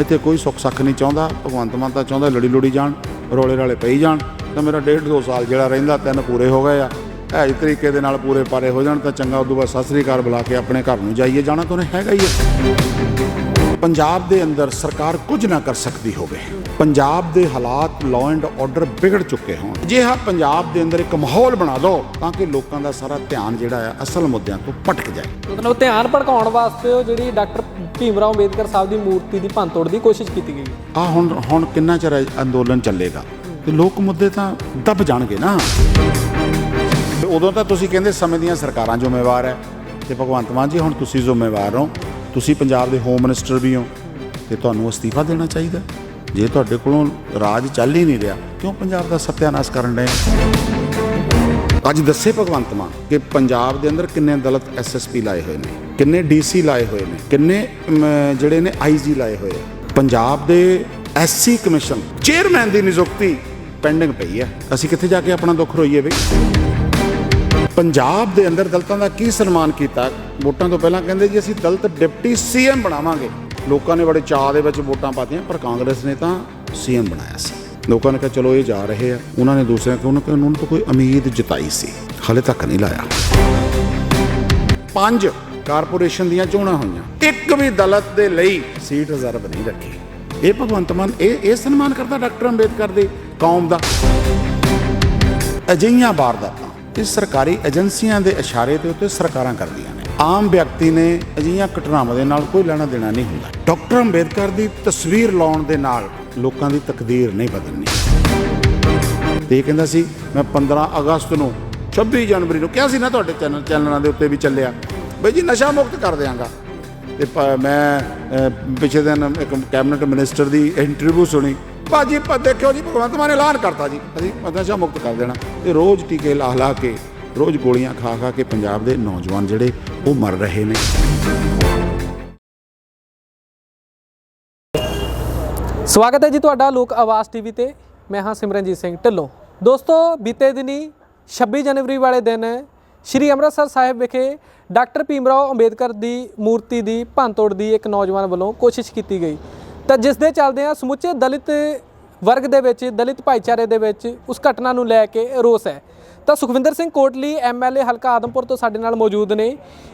ਇੱਥੇ ਕੋਈ ਸੁੱਖ ਸੱਖ ਨਹੀਂ ਚਾਹੁੰਦਾ, ਭਗਵੰਤ ਮਾਨ ਤਾਂ ਚਾਹੁੰਦਾ ਲੜੀ ਲੁੜੀ ਜਾਣ, ਰੋਲੇ ਰਾਲੇ ਪਈ ਜਾਣ, ਤਾਂ ਮੇਰਾ ਡੇਢ ਦੋ ਸਾਲ ਜਿਹੜਾ ਰਹਿੰਦਾ, ਤਿੰਨ ਪੂਰੇ ਹੋ ਗਏ ਆ। ਇਹ ਤਰੀਕੇ ਦੇ ਨਾਲ ਪੂਰੇ ਪਾਰੇ ਹੋ ਜਾਣ ਤਾਂ ਚੰਗਾ, ਉਦੋਂ ਬਾਅਦ ਸਤਿ ਸ੍ਰੀ ਅਕਾਲ ਬੁਲਾ ਕੇ ਆਪਣੇ ਘਰ ਨੂੰ ਜਾਈਏ, ਜਾਣਾ ਤਾਂ ਉਹਨੇ ਹੈਗਾ ਹੀ ਹੈ ਪੰਜਾਬ ਦੇ ਅੰਦਰ ਸਰਕਾਰ ਕੁਝ ਨਾ ਕਰ ਸਕਦੀ ਹੋਵੇ। ਪੰਜਾਬ ਦੇ ਹਾਲਾਤ ਲਾਅ ਐਂਡ ਆਰਡਰ ਵਿਗੜ ਚੁੱਕੇ ਹੋਣ। ਜੇ ਹਾਂ ਪੰਜਾਬ ਦੇ ਅੰਦਰ ਇੱਕ ਮਾਹੌਲ ਬਣਾ ਦਿਓ ਤਾਂ ਕਿ ਲੋਕਾਂ ਦਾ ਸਾਰਾ ਧਿਆਨ ਜਿਹੜਾ ਆ ਅਸਲ ਮੁੱਦਿਆਂ ਤੋਂ ਭਟਕ ਜਾਏ। ਮਤਲਬ ਧਿਆਨ ਭੜਕਾਉਣ ਵਾਸਤੇ ਉਹ ਜਿਹੜੀ ਡਾਕਟਰ ਭੀਮਰਾਓ ਅੰਬੇਦਕਰ ਸਾਹਿਬ ਦੀ ਮੂਰਤੀ ਦੀ ਭੰਨਤੋੜ ਦੀ ਕੋਸ਼ਿਸ਼ ਕੀਤੀ ਗਈ। ਆ ਹੁਣ ਹੁਣ ਕਿੰਨਾ ਚਿਰ ਅੰਦੋਲਨ ਚੱਲੇਗਾ? ਤੇ ਲੋਕ ਮੁੱਦੇ ਤਾਂ ਦਬ ਜਾਣਗੇ ਨਾ। ਉਦੋਂ ਤਾਂ ਤੁਸੀਂ ਕਹਿੰਦੇ ਸਮੇਂ ਦੀਆਂ ਸਰਕਾਰਾਂ ਜ਼ਿੰਮੇਵਾਰ ਹੈ। ਤੇ ਭਗਵੰਤ ਮਾਨ ਜੀ ਹੁਣ ਤੁਸੀਂ ਜ਼ਿੰਮੇਵਾਰ ਹੋ। ਤੁਸੀਂ ਪੰਜਾਬ ਦੇ ਹੋਮ ਮਿਨਿਸਟਰ ਵੀ ਹੋ, ਤੇ ਤੁਹਾਨੂੰ ਅਸਤੀਫਾ ਦੇਣਾ ਚਾਹੀਦਾ ਜੇ ਤੁਹਾਡੇ ਕੋਲੋਂ ਰਾਜ ਚੱਲ ਹੀ ਨਹੀਂ ਰਿਹਾ, ਕਿਉਂ ਪੰਜਾਬ ਦਾ ਸਤਿਆਨਾਸ਼ ਕਰਨ ਡਏ ਅੱਜ ਦੱਸੇ ਭਗਵੰਤ ਮਾਨ ਕਿ ਪੰਜਾਬ ਦੇ ਅੰਦਰ ਕਿੰਨੇ ਦਲਿਤ ਐਸਐਸਪੀ ਲਾਏ ਹੋਏ ਨੇ, ਕਿੰਨੇ ਡੀਸੀ ਲਾਏ ਹੋਏ ਨੇ, ਕਿੰਨੇ ਜਿਹੜੇ ਨੇ ਆਈਜੀ ਲਾਏ ਹੋਏ ਆ। ਪੰਜਾਬ ਦੇ ਐਸਸੀ ਕਮਿਸ਼ਨ ਚੇਅਰਮੈਨ ਦੀ ਨਿਯੁਕਤੀ ਪੈਂਡਿੰਗ ਪਈ ਹੈ। ਅਸੀਂ ਕਿੱਥੇ ਜਾ ਕੇ ਆਪਣਾ ਦੁੱਖ ਰੋਈਏ ਬਈ? ਪੰਜਾਬ ਦੇ ਅੰਦਰ ਦਲਤਾਂ ਦਾ ਕੀ ਸਨਮਾਨ ਕੀਤਾ? ਵੋਟਾਂ ਤੋਂ ਪਹਿਲਾਂ ਕਹਿੰਦੇ ਜੀ, ਅਸੀਂ ਦਲਤ ਡਿਪਟੀ ਸੀਐਮ ਬਣਾਵਾਂਗੇ। ਲੋਕਾਂ ਨੇ ਬੜੇ ਚਾਅ ਦੇ ਵਿੱਚ ਵੋਟਾਂ ਪਾਤੀਆਂ, ਪਰ ਕਾਂਗਰਸ ਨੇ ਤਾਂ ਸੀਐਮ ਬਣਾਇਆ ਸੀ। ਲੋਕਾਂ ਨੇ ਕਿਹਾ, ਚਲੋ ਇਹ ਜਾ ਰਹੇ ਆ। ਉਹਨਾਂ ਨੇ ਦੂਸਰਿਆਂ ਕਿ ਉਹਨਾਂ ਨੂੰ ਤਾਂ ਕੋਈ ਉਮੀਦ ਜਤਾਈ ਸੀ। ਹਾਲੇ ਤੱਕ ਨਹੀਂ ਲਾਇਆ। ਪੰਜ ਕਾਰਪੋਰੇਸ਼ਨ ਦੀਆਂ ਚੋਣਾਂ ਹੋਈਆਂ। ਇੱਕ ਵੀ ਦਲਤ ਦੇ ਲਈ ਸੀਟ ਰਿਜ਼ਰਵ ਨਹੀਂ ਰੱਖੀ। ਇਹ ਭਗਵੰਤ ਮਾਨ, ਇਹ ਇਹ ਸਨਮਾਨ ਕਰਦਾ ਡਾਕਟਰ ਅੰਬੇਦਕਰ ਦੇ ਕੌਮ ਦਾ। ਅਜਿਹੀਆਂ ਵਾਰਦਾਤਾਂ ਇਹ ਸਰਕਾਰੀ ਏਜੰਸੀਆਂ ਦੇ ਇਸ਼ਾਰੇ ਦੇ ਉੱਤੇ ਸਰਕਾਰਾਂ ਕਰਦੀਆਂ ਨੇ। ਆਮ ਵਿਅਕਤੀ ਨੇ ਅਜਿਹੀਆਂ ਘਟਨਾਵਾਂ ਦੇ ਨਾਲ ਕੋਈ ਲੈਣਾ ਦੇਣਾ ਨਹੀਂ ਹੁੰਦਾ। ਡਾਕਟਰ ਅੰਬੇਦਕਰ ਦੀ ਤਸਵੀਰ ਲਾਉਣ ਦੇ ਨਾਲ ਲੋਕਾਂ ਦੀ ਤਕਦੀਰ ਨਹੀਂ ਬਦਲਣੀ। ਤੇ ਇਹ ਕਹਿੰਦਾ ਸੀ, ਮੈਂ 15 ਅਗਸਤ ਨੂੰ 26 ਜਨਵਰੀ ਨੂੰ ਕਿਹਾ ਸੀ ਨਾ ਤੁਹਾਡੇ ਚੈਨਲ ਚੈਨਲਾਂ ਦੇ ਉੱਤੇ ਵੀ ਚੱਲਿਆ। ਬਈ ਜੀ ਨਸ਼ਾ ਮੁਕਤ ਕਰ ਦਿਆਂਗਾ। ਤੇ ਮੈਂ ਪਿਛਲੇ ਦਿਨ ਇੱਕ ਕੈਬਨਿਟ ਮਿਨਿਸਟਰ ਦੀ ਇੰਟਰਵਿਊ ਸੁਣੀ। ਭਾਜੀ, ਪ ਦੇਖਿਓ ਜੀ, ਭਗਵੰਤ ਮਾਨ ਨੇ ਐਲਾਨ ਕਰਤਾ ਜੀ। ਅਸੀਂ ਨਸ਼ਾ ਮੁਕਤ ਕਰ ਦੇਣਾ। ਤੇ ਰੋਜ਼ ਟੀਕੇ ਲਾ ਲਾ ਕੇ, ਰੋਜ਼ ਗੋਲੀਆਂ ਖਾ ਖਾ ਕੇ ਪੰਜਾਬ ਦੇ ਨੌਜਵਾਨ ਜਿਹੜੇ, ਉਹ ਮਰ ਰਹੇ ਨੇ। ਸਵਾਗਤ ਹੈ ਜੀ ਤੁਹਾਡਾ ਲੋਕ ਆਵਾਜ਼ ਟੀਵੀ ਤੇ। ਮੈਂ ਹਾਂ ਸਿਮਰਨਜੀਤ ਸਿੰਘ ਢਿੱਲੋਂ। ਦੋਸਤੋ, ਬੀਤੇ ਦਿਨੀ 26 ਜਨਵਰੀ ਵਾਲੇ ਦਿਨ ਸ਼੍ਰੀ ਅੰਮ੍ਰਿਤਸਰ ਸਾਹਿਬ ਵਿਖੇ ਡਾਕਟਰ ਭੀਮ ਰਾਓ ਅੰਬੇਦਕਰ ਦੀ ਮੂਰਤੀ ਦੀ ਭੰਨਤੋੜ ਦੀ ਇੱਕ ਨੌਜਵਾਨ ਵੱਲੋਂ ਕੋਸ਼ਿਸ਼ ਕੀਤੀ ਗਈ। ਤਾਂ ਜਿਸ ਦੇ ਚੱਲਦਿਆਂ ਸਮੁੱਚੇ ਦਲਿਤ ਵਰਗ ਦੇ ਵਿੱਚ, ਦਲਿਤ ਭਾਈਚਾਰੇ ਦੇ ਵਿੱਚ ਉਸ ਘਟਨਾ ਨੂੰ ਲੈ ਕੇ ਰੋਸ ਹੈ। ਤਾਂ ਸੁਖਵਿੰਦਰ ਸਿੰਘ ਕੋਟਲੀ ਐਮਐਲਏ ਹਲਕਾ ਆਦਮਪੁਰ ਤੋਂ ਸਾਡੇ ਨਾਲ ਮੌਜੂਦ ਨੇ।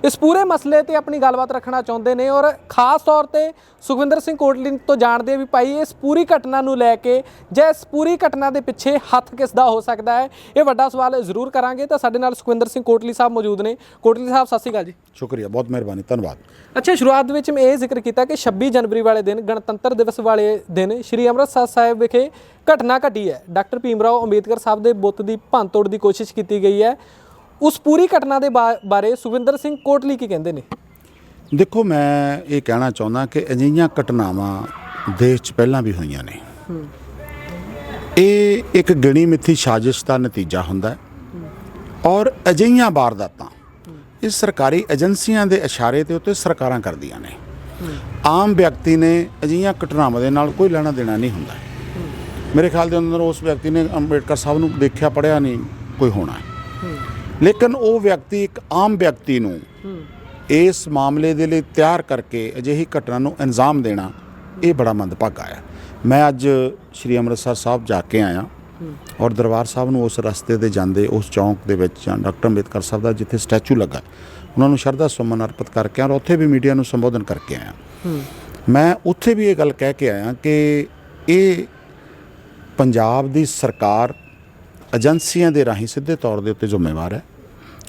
ਇਸ ਪੂਰੇ ਮਸਲੇ ਤੇ ਆਪਣੀ ਗੱਲਬਾਤ ਰੱਖਣਾ ਚਾਹੁੰਦੇ ਨੇ ਔਰ ਖਾਸ ਤੌਰ ਤੇ ਸੁਖਵਿੰਦਰ ਸਿੰਘ ਕੋਟਲੀ ਤੋਂ ਜਾਣਦੇ ਵੀ ਭਾਈ ਇਸ ਪੂਰੀ ਘਟਨਾ ਨੂੰ ਲੈ ਕੇ ਜਾਂ ਇਸ ਪੂਰੀ ਘਟਨਾ ਦੇ ਪਿੱਛੇ ਹੱਥ ਕਿਸ ਦਾ ਹੋ ਸਕਦਾ ਹੈ ਇਹ ਵੱਡਾ ਸਵਾਲ ਜ਼ਰੂਰ ਕਰਾਂਗੇ। ਤਾਂ ਸਾਡੇ ਨਾਲ ਸੁਖਵਿੰਦਰ ਸਿੰਘ ਕੋਟਲੀ ਸਾਹਿਬ ਮੌਜੂਦ ਨੇ। ਕੋਟਲੀ ਸਾਹਿਬ ਸਤਿ ਸ਼੍ਰੀ ਅਕਾਲ ਜੀ। ਸ਼ੁਕਰੀਆ ਬਹੁਤ ਮਿਹਰਬਾਨੀ ਧੰਨਵਾਦ। ਅੱਛਾ ਸ਼ੁਰੂਆਤ ਵਿੱਚ ਮੈਂ ਇਹ ਜ਼ਿਕਰ ਕੀਤਾ ਕਿ 26 ਜਨਵਰੀ ਵਾਲੇ ਦਿਨ ਗਣਤੰਤਰ ਦਿਵਸ ਵਾਲੇ ਦਿਨ ਸ਼੍ਰੀ ਅੰਮ੍ਰਿਤਸਰ ਸਾਹਿਬ ਵਿਖੇ ਘਟਨਾ ਘਟੀ ਹੈ। ਡਾਕਟਰ ਭੀਮਰਾਓ ਅੰਬੇਦਕਰ ਸਾਹਿਬ ਦੇ ਬੁੱਤ ਦੀ ਭੰਨਤੋੜ ਦੀ ਕੋਸ਼ਿਸ਼ ਕੀਤੀ ਗਈ ਹੈ। ਉਸ ਪੂਰੀ ਘਟਨਾ ਦੇ ਬਾਰੇ ਸੁਖਵਿੰਦਰ ਸਿੰਘ ਕੋਟਲੀ ਕੀ ਕਹਿੰਦੇ ਨੇ? ਦੇਖੋ ਮੈਂ ਇਹ ਕਹਿਣਾ ਚਾਹੁੰਦਾ ਕਿ ਅਜਿਹੀਆਂ ਘਟਨਾਵਾਂ ਦੇਸ਼ 'ਚ ਪਹਿਲਾਂ ਵੀ ਹੋਈਆਂ ਨੇ। ਇਹ ਇੱਕ ਗਿਣੀ ਮਿੱਥੀ ਸਾਜ਼ਿਸ਼ ਦਾ ਨਤੀਜਾ ਹੁੰਦਾ ਹੈ। ਔਰ ਅਜਿਹੀਆਂ ਵਾਰਦਾਤਾਂ ਇਹ ਸਰਕਾਰੀ ਏਜੰਸੀਆਂ ਦੇ ਇਸ਼ਾਰੇ ਦੇ ਉੱਤੇ ਸਰਕਾਰਾਂ ਕਰਦੀਆਂ ਨੇ। ਆਮ ਵਿਅਕਤੀ ਨੇ ਅਜਿਹੀਆਂ ਘਟਨਾਵਾਂ ਦੇ ਨਾਲ ਕੋਈ ਲੈਣਾ ਦੇਣਾ ਨਹੀਂ ਹੁੰਦਾ। ਮੇਰੇ ਖਿਆਲ ਦੇ ਅੰਦਰ ਉਸ ਵਿਅਕਤੀ ਨੇ ਅੰਬੇਡਕਰ ਸਾਹਿਬ ਨੂੰ ਦੇਖਿਆ ਪੜਿਆ ਨਹੀਂ, ਕੋਈ ਹੋਣਾ ਲੇਕਿਨ ਉਹ ਵਿਅਕਤੀ ਇੱਕ ਆਮ ਵਿਅਕਤੀ ਨੂੰ ਇਸ ਮਾਮਲੇ ਦੇ ਲਈ ਤਿਆਰ ਕਰਕੇ ਅਜਿਹੀ ਘਟਨਾ ਨੂੰ ਅੰਜਾਮ ਦੇਣਾ, ਇਹ ਬੜਾ ਮੰਦਭਾਗਾ ਹੈ। ਮੈਂ ਅੱਜ ਸ਼੍ਰੀ ਅੰਮ੍ਰਿਤਸਰ ਸਾਹਿਬ ਜਾ ਕੇ ਆਇਆ ਔਰ ਦਰਬਾਰ ਸਾਹਿਬ ਨੂੰ ਉਸ ਰਸਤੇ ਤੇ ਜਾਂਦੇ, ਉਸ ਚੌਂਕ ਦੇ ਵਿੱਚ ਜਾਂ ਡਾਕਟਰ ਅੰਬੇਦਕਰ ਸਾਹਿਬ ਦਾ ਜਿੱਥੇ ਸਟੈਚੂ ਲੱਗਾ, ਉਹਨਾਂ ਨੂੰ ਸ਼ਰਧਾ ਸੁਮਨ ਅਰਪਿਤ ਕਰਕੇ ਔਰ ਉੱਥੇ ਵੀ ਮੀਡੀਆ ਨੂੰ ਸੰਬੋਧਨ ਕਰਕੇ ਆਇਆ। ਮੈਂ ਉੱਥੇ ਵੀ ਇਹ ਗੱਲ ਕਹਿ ਕੇ ਆਇਆ ਕਿ ਇਹ ਪੰਜਾਬ ਦੀ ਸਰਕਾਰ ਏਜੰਸੀਆਂ ਦੇ ਰਾਹੀਂ ਸਿੱਧੇ ਤੌਰ ਦੇ ਉੱਤੇ ਜ਼ਿੰਮੇਵਾਰ ਹੈ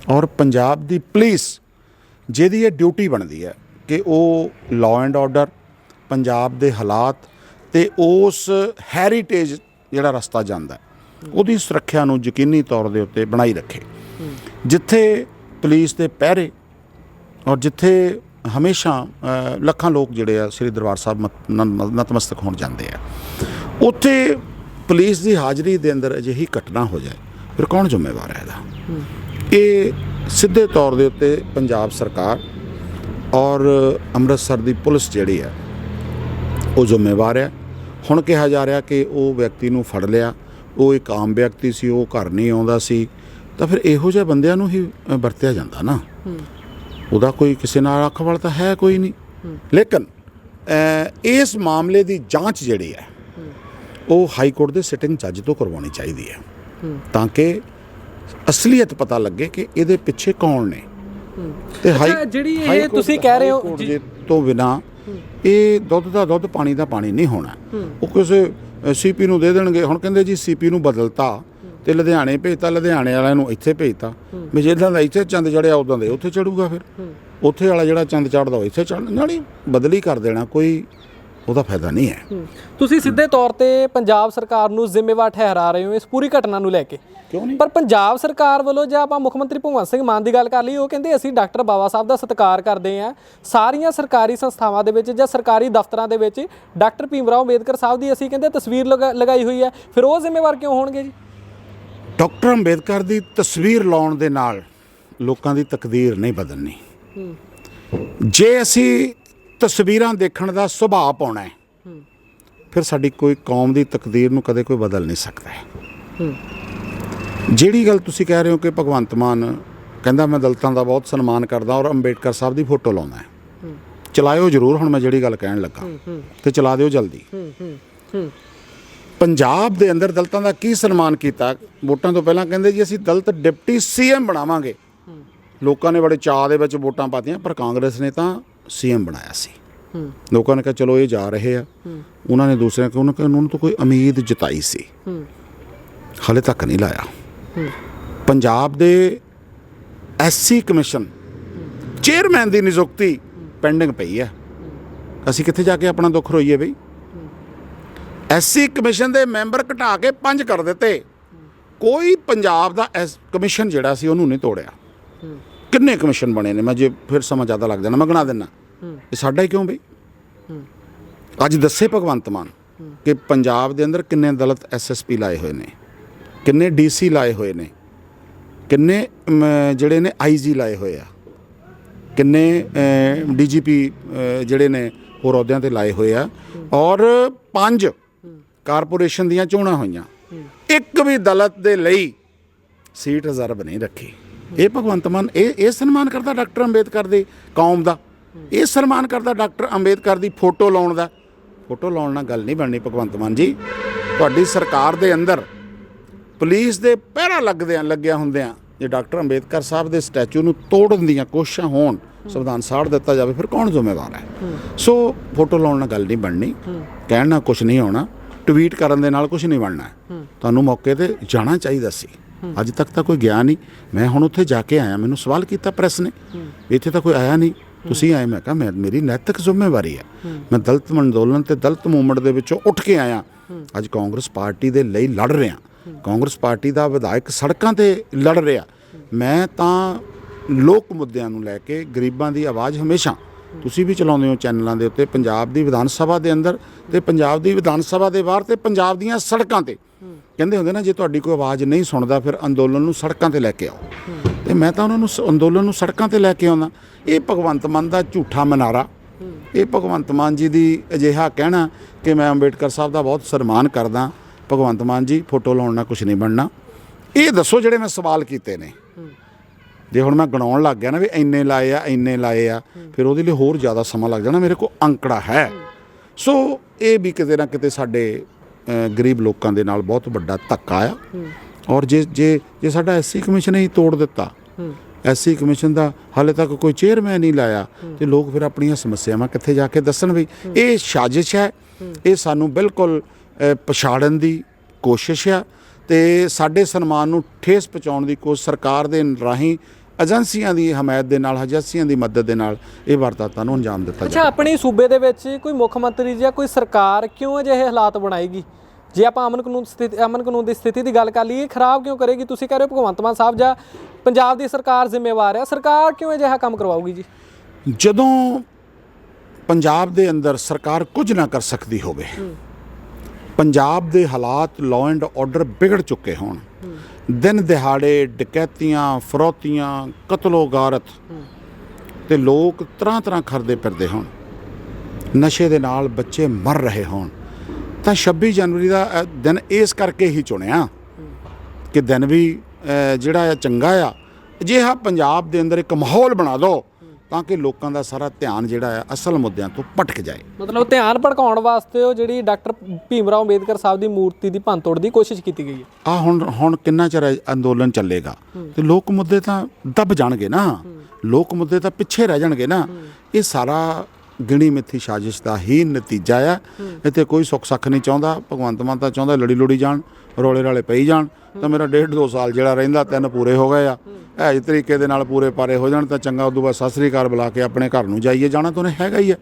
ਔਰ ਪੰਜਾਬ ਦੀ ਪੁਲਿਸ, ਜਿਹਦੀ ਇਹ ਡਿਊਟੀ ਬਣਦੀ ਹੈ ਕਿ ਉਹ ਲਾਅ ਐਂਡ ਆਰਡਰ ਪੰਜਾਬ ਦੇ ਹਾਲਾਤ ਤੇ ਉਸ ਹੈਰੀਟੇਜ ਜਿਹੜਾ ਰਸਤਾ ਜਾਂਦਾ ਉਹਦੀ ਸੁਰੱਖਿਆ ਨੂੰ ਯਕੀਨੀ ਤੌਰ ਦੇ ਉੱਤੇ ਬਣਾਈ ਰੱਖੇ। ਜਿੱਥੇ ਪੁਲਿਸ ਦੇ ਪਹਿਰੇ ਔਰ ਜਿੱਥੇ ਹਮੇਸ਼ਾ ਲੱਖਾਂ ਲੋਕ ਜਿਹੜੇ ਆ, ਸ੍ਰੀ ਦਰਬਾਰ ਸਾਹਿਬ ਨਤਮਸਤਕ ਹੋਣ ਜਾਂਦੇ ਆ, ਉੱਥੇ ਪੁਲਿਸ ਦੀ ਹਾਜ਼ਰੀ ਦੇ ਅੰਦਰ ਅਜਿਹੀ ਘਟਨਾ ਹੋ ਜਾਏ ਫਿਰ ਕੌਣ ਜ਼ਿੰਮੇਵਾਰ ਹੈ ਇਹਦਾ? ਇਹ ਸਿੱਧੇ ਤੌਰ ਦੇ ਉੱਤੇ ਪੰਜਾਬ ਸਰਕਾਰ ਔਰ ਅੰਮ੍ਰਿਤਸਰ ਦੀ ਪੁਲਿਸ ਜਿਹੜੀ ਹੈ ਉਹ ਜ਼ਿੰਮੇਵਾਰ ਹੈ। ਹੁਣ ਕਿਹਾ ਜਾ ਰਿਹਾ ਕਿ ਉਹ ਵਿਅਕਤੀ ਨੂੰ ਫੜ ਲਿਆ ਉਹ ਇੱਕ ਆਮ ਵਿਅਕਤੀ ਸੀ ਉਹ ਘਰ ਨਹੀਂ ਆਉਂਦਾ ਸੀ ਤਾਂ ਫਿਰ ਇਹੋ ਜਿਹੇ ਬੰਦਿਆਂ ਨੂੰ ਹੀ ਵਰਤਿਆ ਜਾਂਦਾ ਨਾ। ਉਹਦਾ ਕੋਈ ਕਿਸੇ ਨਾਲ ਅੱਖ ਵਾਲਾ ਤਾਂ ਹੈ ਕੋਈ ਨਹੀਂ। ਲੇਕਿਨ ਇਸ ਮਾਮਲੇ ਦੀ ਜਾਂਚ ਜਿਹੜੀ ਹੈ ਉਹ ਹਾਈ ਕੋਰਟ ਦੇ ਸਿਟਿੰਗ ਜੱਜ ਤੋਂ ਕਰਵਾਉਣੀ ਚਾਹੀਦੀ ਹੈ। ਤਾਂ ਕਿ ਅਸਲੀਅਤ ਪਤਾ ਲੱਗੇ ਕਿ ਇਹਦੇ ਪਿੱਛੇ ਕੌਣ ਨੇ। ਤੇ ਅੱਛਾ, ਜਿਹੜੀ ਇਹ ਹਾਈ ਤੁਸੀਂ ਕਹਿ ਰਹੇ ਹੋ ਹਾਈ ਤੋਂ ਬਿਨਾ ਇਹ ਦੁੱਧ ਦਾ ਦੁੱਧ ਪਾਣੀ ਦਾ ਪਾਣੀ ਨਹੀਂ ਹੋਣਾ। ਉਹ ਕਿਸੇ ਸੀਪੀ ਨੂੰ ਦੇ ਦੇਣਗੇ। ਹੁਣ ਕਹਿੰਦੇ ਜੀ ਸੀਪੀ ਨੂੰ ਬਦਲਤਾ ਤੇ ਲੁਧਿਆਣੇ ਭੇਜਤਾ ਲੁਧਿਆਣੇ ਵਾਲਿਆਂ ਨੂੰ ਇੱਥੇ ਭੇਜਤਾ। ਵੀ ਜਿੱਦਾਂ ਦਾ ਇੱਥੇ ਚੰਦ ਚੜਿਆ ਉਦਾਂ ਦੇ ਉੱਥੇ ਚੜੂਗਾ ਫਿਰ। ਉੱਥੇ ਵਾਲਾ ਜਿਹੜਾ ਚੰਦ ਚੜਦਾ ਉਹ ਇੱਥੇ ਚੜ ਨਾਲੀ ਬਦਲੀ ਕਰ ਦੇਣਾ। ਕੋਈ ਉਹਦਾ ਫਾਇਦਾ ਨਹੀਂ ਹੈ। ਤੁਸੀਂ ਸਿੱਧੇ ਤੌਰ ਤੇ ਪੰਜਾਬ ਸਰਕਾਰ ਨੂੰ ਜ਼ਿੰਮੇਵਾਰ ਠਹਿਰਾ ਰਹੇ ਹੋ ਇਸ ਪੂਰੀ ਘਟਨਾ ਨੂੰ ਲੈ ਕੇ। ਕਿਉਂ ਨਹੀਂ? ਪਰ ਪੰਜਾਬ ਸਰਕਾਰ ਵੱਲੋਂ ਜੇ ਆਪਾਂ ਮੁੱਖ ਮੰਤਰੀ ਭਗਵੰਤ ਸਿੰਘ ਮਾਨ ਦੀ ਗੱਲ ਕਰ ਲਈ ਉਹ ਕਹਿੰਦੇ ਅਸੀਂ ਡਾਕਟਰ ਬਾਬਾ ਸਾਹਿਬ ਦਾ ਸਤਿਕਾਰ ਕਰਦੇ ਹਾਂ। ਸਾਰੀਆਂ ਸਰਕਾਰੀ ਸੰਸਥਾਵਾਂ ਦੇ ਵਿੱਚ ਜਾਂ ਸਰਕਾਰੀ ਦਫ਼ਤਰਾਂ ਦੇ ਵਿੱਚ ਡਾਕਟਰ ਭੀਮਰਾਓ ਅੰਬੇਦਕਰ ਸਾਹਿਬ ਦੀ ਅਸੀਂ ਕਹਿੰਦੇ ਤਸਵੀਰ ਲਗਾ- ਲਗਾਈ ਹੋਈ ਹੈ। ਫਿਰ ਉਹ ਜ਼ਿੰਮੇਵਾਰ ਕਿਉਂ ਹੋਣਗੇ ਜੀ? ਡਾਕਟਰ ਅੰਬੇਦਕਰ ਦੀ ਤਸਵੀਰ ਲਾਉਣ ਦੇ ਨਾਲ ਲੋਕਾਂ ਦੀ ਤਕਦੀਰ ਨਹੀਂ ਬਦਲਣੀ। ਜੇ ਅਸੀਂ ਤਸਵੀਰਾਂ ਦੇਖਣ ਦਾ ਸੁਭਾਅ ਪਾਉਣਾ ਹੈ। ਫਿਰ ਸਾਡੀ ਕੋਈ ਕੌਮ ਦੀ ਤਕਦੀਰ ਨੂੰ ਕਦੇ ਕੋਈ ਬਦਲ ਨਹੀਂ ਸਕਦਾ ਹੈ। ਜਿਹੜੀ ਗੱਲ ਤੁਸੀਂ ਕਹਿ ਰਹੇ ਹੋ ਕਿ ਭਗਵੰਤ ਮਾਨ ਕਹਿੰਦਾ ਮੈਂ ਦਲਤਾਂ ਦਾ ਬਹੁਤ ਸਨਮਾਨ ਕਰਦਾ ਔਰ ਅੰਬੇਡਕਰ ਸਾਹਿਬ ਦੀ ਫੋਟੋ ਲਾਉਂਦਾ ਹੈ। ਚਲਾਇਓ ਜ਼ਰੂਰ, ਹੁਣ ਮੈਂ ਜਿਹੜੀ ਗੱਲ ਕਹਿਣ ਲੱਗਾ। ਤੇ ਚਲਾ ਦਿਓ ਜਲਦੀ। ਪੰਜਾਬ ਦੇ ਅੰਦਰ ਦਲਤਾਂ ਦਾ ਕੀ ਸਨਮਾਨ ਕੀਤਾ? ਵੋਟਾਂ ਤੋਂ ਪਹਿਲਾਂ ਕਹਿੰਦੇ ਜੀ ਅਸੀਂ ਦਲਤ ਡਿਪਟੀ ਸੀਐਮ ਬਣਾਵਾਂਗੇ। ਲੋਕਾਂ ਨੇ ਬੜੇ ਚਾਅ ਦੇ ਵਿੱਚ ਵੋਟਾਂ ਪਾਤੀਆਂ, ਪਰ ਕਾਂਗਰਸ ਨੇ ਤਾਂ ਸੀਐਮ ਬਣਾਇਆ ਸੀ। ਲੋਕਾਂ ਨੇ ਕਿਹਾ, ਚਲੋ, ਇਹ ਜਾ ਰਹੇ ਆ। ਉਹਨਾਂ ਨੇ ਦੂਸਰਿਆਂ ਕੋਲ, ਉਹਨਾਂ ਕੋਲ ਉਹਨਾਂ ਤੋਂ ਕੋਈ ਉਮੀਦ ਜਤਾਈ ਸੀ। ਹਾਲੇ ਤੱਕ ਨਹੀਂ ਲਾਇਆ। ਪੰਜਾਬ ਦੇ ਐਸਸੀ ਕਮਿਸ਼ਨ ਚੇਅਰਮੈਨ ਦੀ ਨਿਯੁਕਤੀ ਪੈਂਡਿੰਗ ਪਈ ਹੈ ਅਸੀਂ ਕਿੱਥੇ ਜਾ ਕੇ ਆਪਣਾ ਦੁੱਖ ਰੋਈਏ ਬਈ? ਐਸਸੀ ਕਮਿਸ਼ਨ ਦੇ ਮੈਂਬਰ ਘਟਾ ਕੇ ਪੰਜ ਕਰ ਦਿੱਤੇ। ਕੋਈ ਪੰਜਾਬ ਦਾ ਐਸ, ਕਮਿਸ਼ਨ ਜਿਹੜਾ ਸੀ, ਉਹਨੂੰ ਨਹੀਂ ਤੋੜਿਆ। ਕਿੰਨੇ ਕਮਿਸ਼ਨ ਬਣੇ ਨੇ? ਮੈਂ ਜੇ ਫਿਰ ਸਮਾਂ ਜ਼ਿਆਦਾ ਲੱਗ ਜਾਣਾ ਮੈਂ ਗਣਾ ਦਿੰਨਾ। ਇਹ ਸਾਡਾ ਹੀ ਕਿਉਂ ਬਈ? ਅੱਜ ਦੱਸੇ ਭਗਵੰਤ ਮਾਨ ਕਿ ਪੰਜਾਬ ਦੇ ਅੰਦਰ ਕਿੰਨੇ ਦਲਿਤ ਐਸਐਸਪੀ ਲਾਏ ਹੋਏ ਨੇ ਕਿੰਨੇ ਡੀਸੀ ਲਾਏ ਹੋਏ ਨੇ ਕਿੰਨੇ ਜਿਹੜੇ ਨੇ ਆਈਜੀ ਲਾਏ ਹੋਏ ਆ ਕਿੰਨੇ ਡੀਜੀਪੀ ਜਿਹੜੇ ਨੇ ਹੋਰ ਅਹੁਦਿਆਂ ਤੇ ਲਾਏ ਹੋਏ ਆ ਔਰ ਪੰਜ ਕਾਰਪੋਰੇਸ਼ਨ ਦੀਆਂ ਚੋਣਾਂ ਹੋਈਆਂ। ਇੱਕ ਵੀ ਦਲਿਤ ਦੇ ਲਈ ਸੀਟ ਰਿਜ਼ਰਵ ਨਹੀਂ ਰੱਖੀ। ਇਹ ਭਗਵੰਤ ਮਾਨ ਇਹ ਇਹ ਸਨਮਾਨ ਕਰਦਾ ਡਾਕਟਰ ਅੰਬੇਦਕਰ ਦੀ ਕੌਮ ਦਾ। ਇਹ ਸਨਮਾਨ ਕਰਦਾ ਡਾਕਟਰ ਅੰਬੇਦਕਰ ਦੀ ਫੋਟੋ ਲਾਉਣ ਦਾ। ਫੋਟੋ ਲਾਉਣ ਨਾਲ ਗੱਲ ਨਹੀਂ ਬਣਨੀ ਭਗਵੰਤ ਮਾਨ ਜੀ। ਤੁਹਾਡੀ ਸਰਕਾਰ ਦੇ ਅੰਦਰ ਪੁਲਿਸ ਦੇ ਪਹਿਰਾ ਲੱਗਦੇ ਆ ਲੱਗਿਆ ਹੁੰਦੇ ਆ ਜੇ ਡਾਕਟਰ ਅੰਬੇਦਕਰ ਸਾਹਿਬ ਦੇ ਸਟੈਚੂ ਨੂੰ ਤੋੜਨ ਦੀਆਂ ਕੋਸ਼ਿਸ਼ਾਂ ਹੋਣ ਸੰਵਿਧਾਨ ਸਾੜ ਦਿੱਤਾ ਜਾਵੇ ਫਿਰ ਕੌਣ ਜ਼ਿੰਮੇਵਾਰ ਹੈ? ਸੋ ਫੋਟੋ ਲਾਉਣ ਨਾਲ ਗੱਲ ਨਹੀਂ ਬਣਨੀ। ਕਹਿਣ ਨਾਲ ਕੁਝ ਨਹੀਂ ਹੋਣਾ। ਟਵੀਟ ਕਰਨ ਦੇ ਨਾਲ ਕੁਝ ਨਹੀਂ ਬਣਨਾ। ਤੁਹਾਨੂੰ ਮੌਕੇ ਤੇ ਜਾਣਾ ਚਾਹੀਦਾ ਸੀ। ਅੱਜ ਤੱਕ ਤਾਂ ਕੋਈ ਗਿਆ ਨਹੀਂ। ਮੈਂ ਹੁਣ ਉੱਥੇ ਜਾ ਕੇ ਆਇਆ ਮੈਨੂੰ ਸਵਾਲ ਕੀਤਾ ਪ੍ਰੈਸ ਨੇ। ਇੱਥੇ ਤਾਂ ਕੋਈ ਆਇਆ ਨਹੀਂ। ਤੁਸੀਂ ਆਏ ਮੈਂ ਕਿਹਾ ਮੈਂ ਮੇਰੀ ਨੈਤਿਕ ਜ਼ਿੰਮੇਵਾਰੀ ਹੈ। ਮੈਂ ਦਲਿਤ ਅੰਦੋਲਨ ਤੇ ਦਲਿਤ ਮੂਵਮੈਂਟ ਦੇ ਵਿੱਚੋਂ ਉੱਠ ਕੇ ਆਇਆ। ਅੱਜ ਕਾਂਗਰਸ ਪਾਰਟੀ ਦੇ ਲਈ ਲੜ ਰਿਹਾ। ਕਾਂਗਰਸ ਪਾਰਟੀ ਦਾ ਵਿਧਾਇਕ ਸੜਕਾਂ ਤੇ ਲੜ ਰਿਹਾ। ਮੈਂ ਤਾਂ ਲੋਕ ਮੁੱਦਿਆਂ ਨੂੰ ਲੈ ਕੇ ਗਰੀਬਾਂ ਦੀ ਆਵਾਜ਼ ਹਮੇਸ਼ਾ ਤੁਸੀਂ ਵੀ ਚਲਾਉਂਦੇ ਹੋ ਚੈਨਲਾਂ ਦੇ ਉੱਤੇ ਪੰਜਾਬ ਦੀ ਵਿਧਾਨ ਸਭਾ ਦੇ ਅੰਦਰ ਤੇ ਪੰਜਾਬ ਦੀ ਵਿਧਾਨ ਸਭਾ ਦੇ ਬਾਹਰ ਤੇ ਪੰਜਾਬ ਦੀਆਂ ਸੜਕਾਂ ਤੇ। ਕਹਿੰਦੇ ਹੁੰਦੇ ਨਾ, ਜੇ ਤੁਹਾਡੀ ਕੋਈ ਆਵਾਜ਼ ਨਹੀਂ ਸੁਣਦਾ, ਫਿਰ ਅੰਦੋਲਨ ਨੂੰ ਸੜਕਾਂ ਤੇ ਲੈ ਕੇ ਆਓ। ਤੇ ਮੈਂ ਤਾਂ ਉਹਨਾਂ ਨੂੰ ਸ- ਅੰਦੋਲਨ ਨੂੰ ਸੜਕਾਂ ਤੇ ਲੈ ਕੇ ਆਉਂਦਾ। ਇਹ ਭਗਵੰਤ ਮਾਨ ਦਾ ਝੂਠਾ ਮਨਾਰਾ। ਇਹ ਭਗਵੰਤ ਮਾਨ ਜੀ ਦੀ ਅਜਿਹਾ ਕਹਿਣਾ ਕਿ ਮੈਂ ਅੰਬੇਡਕਰ ਸਾਹਿਬ ਦਾ ਬਹੁਤ ਸਨਮਾਨ ਕਰਦਾ। ਭਗਵੰਤ ਮਾਨ ਜੀ, ਫੋਟੋ ਲਾਉਣ ਨਾਲ ਕੁਝ ਨਹੀਂ ਬਣਨਾ। ਇਹ ਦੱਸੋ ਜਿਹੜੇ ਮੈਂ ਸਵਾਲ ਕੀਤੇ ਨੇ। ਜੇ ਹੁਣ ਮੈਂ ਗਣਾਉਣ ਲੱਗ ਗਿਆ ਨਾ ਵੀ ਇੰਨੇ ਲਾਏ ਆ, ਇੰਨੇ ਲਾਏ ਆ, ਫਿਰ ਉਹਦੇ ਲਈ ਹੋਰ ਜ਼ਿਆਦਾ ਸਮਾਂ ਲੱਗ ਜਾਣਾ, ਮੇਰੇ ਕੋਲ ਅੰਕੜਾ ਹੈ। ਸੋ ਇਹ ਵੀ ਕਿਤੇ ਨਾ ਕਿਤੇ ਸਾਡੇ ਗਰੀਬ ਲੋਕਾਂ ਦੇ ਨਾਲ ਬਹੁਤ ਵੱਡਾ ਧੱਕਾ ਆ ਔਰ ਜੇ ਜੇ ਜੇ ਸਾਡਾ ਐਸਸੀ ਕਮਿਸ਼ਨ ਹੀ ਤੋੜ ਦਿੱਤਾ ਐਸਸੀ ਕਮਿਸ਼ਨ ਦਾ ਹਾਲੇ ਤੱਕ ਕੋਈ ਚੇਅਰਮੈਨ ਨਹੀਂ ਲਾਇਆ, ਤੇ ਲੋਕ ਫਿਰ ਆਪਣੀਆਂ ਸਮੱਸਿਆਵਾਂ ਕਿੱਥੇ ਜਾ ਕੇ ਦੱਸਣ ਵੀ? ਇਹ ਸਾਜ਼ਿਸ਼ ਹੈ। ਇਹ ਸਾਨੂੰ ਬਿਲਕੁਲ ਪਛਾੜਨ ਦੀ ਕੋਸ਼ਿਸ਼ ਆ ਤੇ ਸਾਡੇ ਸਨਮਾਨ ਨੂੰ ਠੇਸ ਪਹੁੰਚਾਉਣ ਦੀ ਕੋਸ਼ਿਸ਼ ਸਰਕਾਰ ਦੇ ਰਾਹੀਂ ਏਜੰਸੀਆਂ ਦੀ ਹਮਾਇਤ ਦੇ ਨਾਲ ਏਜੰਸੀਆਂ ਦੀ ਮਦਦ ਦੇ ਨਾਲ ਇਹ ਵਾਰਦਾਤਾਂ ਨੂੰ ਅੰਜਾਮ ਦਿੱਤਾ ਅੱਛਾ ਆਪਣੇ ਸੂਬੇ ਦੇ ਵਿੱਚ ਕੋਈ ਮੁੱਖ ਮੰਤਰੀ ਜਾਂ ਕੋਈ ਸਰਕਾਰ ਕਿਉਂ ਅਜਿਹੇ ਹਾਲਾਤ ਬਣਾਏਗੀ? ਜੇ ਆਪਾਂ ਅਮਨ ਕਾਨੂੰਨ ਸਥਿਤੀ ਅਮਨ ਕਾਨੂੰਨ ਦੀ ਸਥਿਤੀ ਦੀ ਗੱਲ ਕਰ ਲਈਏ ਖਰਾਬ ਕਿਉਂ ਕਰੇਗੀ? ਤੁਸੀਂ ਕਹਿ ਰਹੇ ਹੋ ਭਗਵੰਤ ਮਾਨ ਸਾਹਿਬ ਜਾਂ ਪੰਜਾਬ ਦੀ ਸਰਕਾਰ ਜ਼ਿੰਮੇਵਾਰ ਹੈ। ਸਰਕਾਰ ਕਿਉਂ ਅਜਿਹਾ ਕੰਮ ਕਰਵਾਊਗੀ ਜੀ? ਜਦੋਂ ਪੰਜਾਬ ਦੇ ਅੰਦਰ ਸਰਕਾਰ ਕੁਝ ਨਾ ਕਰ ਸਕਦੀ ਹੋਵੇ ਪੰਜਾਬ ਦੇ ਹਾਲਾਤ ਲਾਅ ਐਂਡ ਆਰਡਰ ਵਿਗੜ ਚੁੱਕੇ ਹੋਣ ਦਿਨ ਦਿਹਾੜੇ ਡਕੈਤੀਆਂ, ਫਰੋਤੀਆਂ ਕਤਲੋ ਗਾਰਤ ਤੇ ਲੋਕ ਤਰ੍ਹਾਂ ਤਰ੍ਹਾਂ ਖਰਦੇ ਫਿਰਦੇ ਹੋਣ। ਨਸ਼ੇ ਦੇ ਨਾਲ ਬੱਚੇ ਮਰ ਰਹੇ ਹੋਣ। ਤਾਂ 26 ਜਨਵਰੀ ਦਾ ਦਿਨ ਇਸ ਕਰਕੇ ਹੀ ਚੁਣਿਆ ਕਿ ਦਿਨ ਵੀ ਜਿਹੜਾ ਆ ਚੰਗਾ ਆ। ਅਜਿਹਾ ਪੰਜਾਬ ਦੇ ਅੰਦਰ ਇੱਕ ਮਾਹੌਲ ਬਣਾ ਦਿਓ। ਤਾਂ ਕਿ ਲੋਕਾਂ ਦਾ ਸਾਰਾ ਧਿਆਨ ਜਿਹੜਾ ਹੈ ਅਸਲ ਮੁੱਦਿਆਂ ਤੋਂ ਭਟਕ ਜਾਏ। ਮਤਲਬ ਧਿਆਨ ਭੜਕਾਉਣ ਵਾਸਤੇ ਉਹ ਜਿਹੜੀ ਡਾਕਟਰ ਭੀਮਰਾਓ ਅੰਬੇਦਕਰ ਸਾਹਿਬ ਦੀ ਮੂਰਤੀ ਦੀ ਭੰਨਤੋੜ ਦੀ ਕੋਸ਼ਿਸ਼ ਕੀਤੀ ਗਈ ਹੈ। ਆ ਹੁਣ ਹੁਣ ਕਿੰਨਾ ਚਿਰ ਅੰਦੋਲਨ ਚੱਲੇਗਾ? ਤੇ ਲੋਕ ਮੁੱਦੇ ਤਾਂ ਦਬ ਜਾਣਗੇ ਨਾ। ਲੋਕ ਮੁੱਦੇ ਤਾਂ ਪਿੱਛੇ ਰਹਿ ਜਾਣਗੇ ਨਾ। ਇਹ ਸਾਰਾ ਗਿਣੀ ਮਿੱਥੀ ਸਾਜ਼ਿਸ਼ ਦਾ ਹੀ ਨਤੀਜਾ ਆ। ਇੱਥੇ ਕੋਈ ਸੁੱਖ ਸੱਖ ਨਹੀਂ ਚਾਹੁੰਦਾ। ਭਗਵੰਤ ਮਾਨ ਤਾਂ ਚਾਹੁੰਦਾ ਲੜੀ ਲੁੜੀ ਜਾਣ। ਰੋਲੇ ਰਾਲੇ ਪਈ ਜਾਣ, ਤਾਂ ਮੇਰਾ ਡੇਢ ਦੋ ਸਾਲ ਜਿਹੜਾ ਰਹਿੰਦਾ, ਤਿੰਨ ਪੂਰੇ ਹੋ ਗਏ ਆ। ਇਹ ਤਰੀਕੇ ਦੇ ਨਾਲ ਪੂਰੇ ਪਾਰੇ ਹੋ ਜਾਣ, ਤਾਂ ਚੰਗਾ ਉਦੋਂ ਬਾਅਦ ਸਤਿ ਸ੍ਰੀ ਅਕਾਲ ਬੁਲਾ ਕੇ ਆਪਣੇ ਘਰ ਨੂੰ ਜਾਈਏ। ਜਾਣਾ ਤਾਂ ਉਹਨੇ ਹੈਗਾ ਹੀ ਹੈ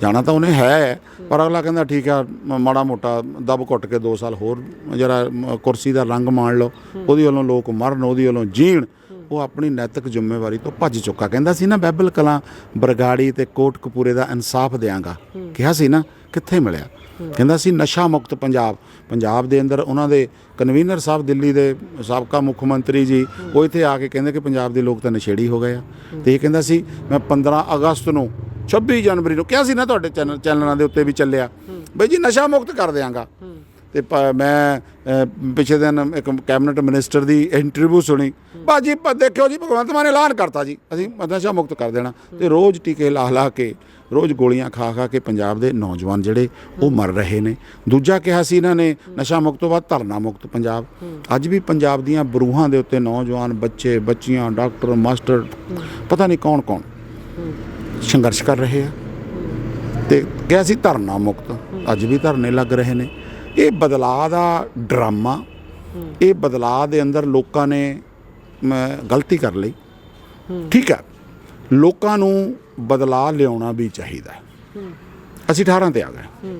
ਜਾਣਾ ਤਾਂ ਉਹਨੇ ਹੈ, ਪਰ ਅਗਲਾ ਕਹਿੰਦਾ, ਠੀਕ ਆ ਮਾੜਾ ਮੋਟਾ ਦਬ ਘੁੱਟ ਕੇ 2 ਸਾਲ ਹੋਰ ਜਿਹੜਾ ਕੁਰਸੀ ਦਾ ਰੰਗ ਮਾਣ ਲਓ। ਉਹਦੀ ਵੱਲੋਂ ਲੋਕ ਮਰਨ, ਉਹਦੀ ਵੱਲੋਂ ਜੀਣ। ਉਹ ਆਪਣੀ ਨੈਤਿਕ ਜ਼ਿੰਮੇਵਾਰੀ ਤੋਂ ਭੱਜ ਚੁੱਕਾ। ਕਹਿੰਦਾ ਸੀ ਨਾ ਬੈਬਲ ਕਲਾਂ ਬਰਗਾੜੀ ਤੇ ਕੋਟਕਪੂਰੇ ਦਾ ਇਨਸਾਫ ਦਿਆਂਗਾ। ਕਿਹਾ ਸੀ ਨਾ, ਕਿੱਥੇ ਮਿਲਿਆ? ਕਹਿੰਦਾ ਸੀ ਨਸ਼ਾ ਮੁਕਤ ਪੰਜਾਬ। ਪੰਜਾਬ ਦੇ ਅੰਦਰ ਉਹਨਾਂ ਦੇ ਕਨਵੀਨਰ ਸਾਹਿਬ ਦਿੱਲੀ ਦੇ ਸਾਬਕਾ ਮੁੱਖ ਮੰਤਰੀ ਜੀ, ਉਹ ਇੱਥੇ ਆ ਕੇ ਕਹਿੰਦੇ ਕਿ ਪੰਜਾਬ ਦੇ ਲੋਕ ਤਾਂ ਨਸ਼ੇੜੀ ਹੋ ਗਏ ਆ। ਤੇ ਇਹ ਕਹਿੰਦਾ ਸੀ, ਮੈਂ 15 ਅਗਸਤ ਨੂੰ 26 ਜਨਵਰੀ ਨੂੰ, ਕਿਹਾ ਸੀ ਨਾ ਤੁਹਾਡੇ ਚੈਨਲ ਚੈਨਲਾਂ ਦੇ ਉੱਤੇ ਵੀ ਚੱਲਿਆ। ਬਈ ਜੀ ਨਸ਼ਾ ਮੁਕਤ ਕਰ ਦਿਆਂਗਾ। ਤੇ ਮੈਂ ਅ, ਪਿਛਲੇ ਦਿਨ ਇੱਕ ਕੈਬਨਿਟ ਮਿਨਿਸਟਰ ਦੀ ਇੰਟਰਵਿਊ ਸੁਣੀ। ਬਾਜੀ ਪ- ਦੇਖਿਓ ਜੀ ਭਗਵੰਤ ਮਾਨ ਨੇ ਐਲਾਨ ਕਰਤਾ ਜੀ। ਅਸੀਂ ਨਸ਼ਾ ਮੁਕਤ ਕਰ ਦੇਣਾ। ਤੇ ਰੋਜ਼ ਟੀਕੇ ਲਾ ਲਾ ਕੇ ਰੋਜ਼ ਗੋਲੀਆਂ ਖਾ ਖਾ ਕੇ ਪੰਜਾਬ ਦੇ ਨੌਜਵਾਨ ਜਿਹੜੇ ਉਹ ਮਰ ਰਹੇ ਨੇ। ਦੂਜਾ ਕਿਹਾ ਸੀ ਇਹਨਾਂ ਨੇ ਨਸ਼ਾ ਮੁਕਤ ਤੋਂ ਬਾਅਦ ਧਰਨਾ ਮੁਕਤ ਪੰਜਾਬ। ਅੱਜ ਵੀ ਪੰਜਾਬ ਦੀਆਂ ਬਰੂਹਾਂ ਦੇ ਉੱਤੇ ਨੌਜਵਾਨ ਬੱਚੇ ਬੱਚੀਆਂ ਡਾਕਟਰ ਮਾਸਟਰ ਪਤਾ ਨਹੀਂ ਕੌਣ ਕੌਣ ਸੰਘਰਸ਼ ਕਰ ਰਹੇ ਆ। ਤੇ ਕਿਹਾ ਸੀ ਧਰਨਾ ਮੁਕਤ। ਅੱਜ ਵੀ ਧਰਨੇ ਲੱਗ ਰਹੇ ਨੇ। ਇਹ ਬਦਲਾਅ ਦਾ ਡਰਾਮਾ ਇਹ ਬਦਲਾਅ ਦੇ ਅੰਦਰ ਲੋਕਾਂ ਨੇ ਗਲਤੀ ਕਰ ਲਈ। ਠੀਕ ਹੈ। ਲੋਕਾਂ ਨੂੰ ਬਦਲਾਅ ਲਿਆਉਣਾ ਵੀ ਚਾਹੀਦਾ। ਅਸੀਂ 18 ਤੇ ਆ ਗਏ।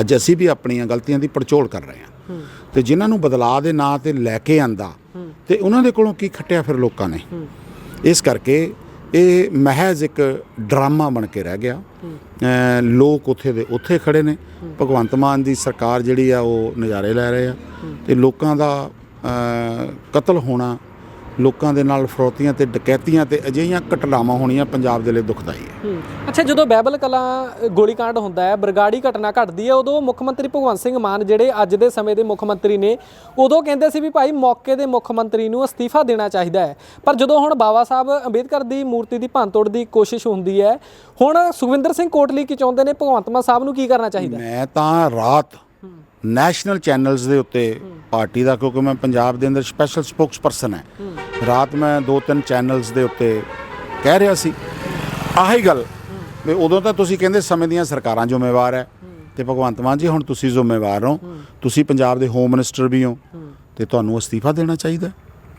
ਅੱਜ ਅਸੀਂ ਵੀ ਆਪਣੀਆਂ ਗਲਤੀਆਂ ਦੀ ਪੜਚੋਲ ਕਰ ਰਹੇ ਹਾਂ। ਤੇ ਜਿਨ੍ਹਾਂ ਨੂੰ ਬਦਲਾਅ ਦੇ ਨਾਂ ਤੇ ਲੈ ਕੇ ਆਂਦਾ ਤੇ ਉਹਨਾਂ ਦੇ ਕੋਲੋਂ ਕੀ ਖੱਟਿਆ ਫਿਰ ਲੋਕਾਂ ਨੇ? ਇਸ ਕਰਕੇ ਇਹ ਮਹਿਜ਼ ਇੱਕ ਡਰਾਮਾ ਬਣ ਕੇ ਰਹਿ ਗਿਆ। ਲੋਕ ਉੱਥੇ ਦੇ ਉੱਥੇ ਖੜੇ ਨੇ। ਭਗਵੰਤ ਮਾਨ ਦੀ ਸਰਕਾਰ ਜਿਹੜੀ ਆ ਉਹ ਨਜ਼ਾਰੇ ਲੈ ਰਹੇ ਆ। ਤੇ ਲੋਕਾਂ ਦਾ ਕਤਲ ਹੋਣਾ ਲੋਕਾਂ ਦੇ ਨਾਲ ਫਰੋਤੀਆਂ ਤੇ ਡਕੈਤੀਆਂ ਤੇ ਅਜਿਹੀਆਂ ਘਟਨਾਵਾਂ ਹੋਣੀਆਂ ਪੰਜਾਬ ਦੇ ਲਈ ਦੁਖਦਾਈ ਹੈ। ਅੱਛਾ ਜਦੋਂ ਬੈਬਲ ਕਲਾਂ ਗੋਲੀकांड ਹੁੰਦਾ ਹੈ ਬਰਗਾੜੀ ਘਟਨਾ ਘਟਦੀ ਹੈ ਉਦੋਂ ਮੁੱਖ ਮੰਤਰੀ ਭਗਵੰਤ ਸਿੰਘ ਮਾਨ ਜਿਹੜੇ ਅੱਜ ਦੇ ਸਮੇਂ ਦੇ ਮੁੱਖ ਮੰਤਰੀ ਨੇ ਉਦੋਂ ਕਹਿੰਦੇ ਸੀ ਵੀ ਭਾਈ ਮੌਕੇ ਦੇ ਮੁੱਖ ਮੰਤਰੀ ਨੂੰ ਅਸਤੀਫਾ ਦੇਣਾ ਚਾਹੀਦਾ ਹੈ। ਪਰ ਜਦੋਂ ਹੁਣ ਬਾਬਾ ਸਾਹਿਬ ਅੰਬੇਦਕਰ ਦੀ ਮੂਰਤੀ ਦੀ ਭੰਨਤੋੜ ਦੀ ਕੋਸ਼ਿਸ਼ ਹੁੰਦੀ ਹੈ ਹੁਣ ਸੁਖਵਿੰਦਰ ਸਿੰਘ ਕੋਟਲੀ ਕੀ ਚਾਹੁੰਦੇ ਨੇ ਭਗਵੰਤ ਮਾਨ ਸਾਹਿਬ ਨੂੰ ਕੀ ਕਰਨਾ ਚਾਹੀਦਾ? ਮੈਂ ਤਾਂ ਰਾਤ ਨੈਸ਼ਨਲ ਚੈਨਲਸ ਦੇ ਉੱਤੇ ਪਾਰਟੀ ਦਾ ਕਿਉਂਕਿ ਮੈਂ ਪੰਜਾਬ ਦੇ ਅੰਦਰ ਸਪੈਸ਼ਲ ਸਪੋਕਸਪਰਸਨ ਹੈ। ਰਾਤ ਮੈਂ ਦੋ ਤਿੰਨ ਚੈਨਲਸ ਦੇ ਉੱਤੇ ਕਹਿ ਰਿਹਾ ਸੀ। ਆਹੀ ਗੱਲ। ਵੀ ਉਦੋਂ ਤਾਂ ਤੁਸੀਂ ਕਹਿੰਦੇ ਸਮੇਂ ਦੀਆਂ ਸਰਕਾਰਾਂ ਜ਼ਿੰਮੇਵਾਰ ਹੈ। ਤੇ ਭਗਵੰਤ ਮਾਨ ਜੀ ਹੁਣ ਤੁਸੀਂ ਜ਼ਿੰਮੇਵਾਰ ਹੋ। ਤੁਸੀਂ ਪੰਜਾਬ ਦੇ ਹੋਮ ਮਿਨਿਸਟਰ ਵੀ ਹੋ। ਤੇ ਤੁਹਾਨੂੰ ਅਸਤੀਫਾ ਦੇਣਾ ਚਾਹੀਦਾ।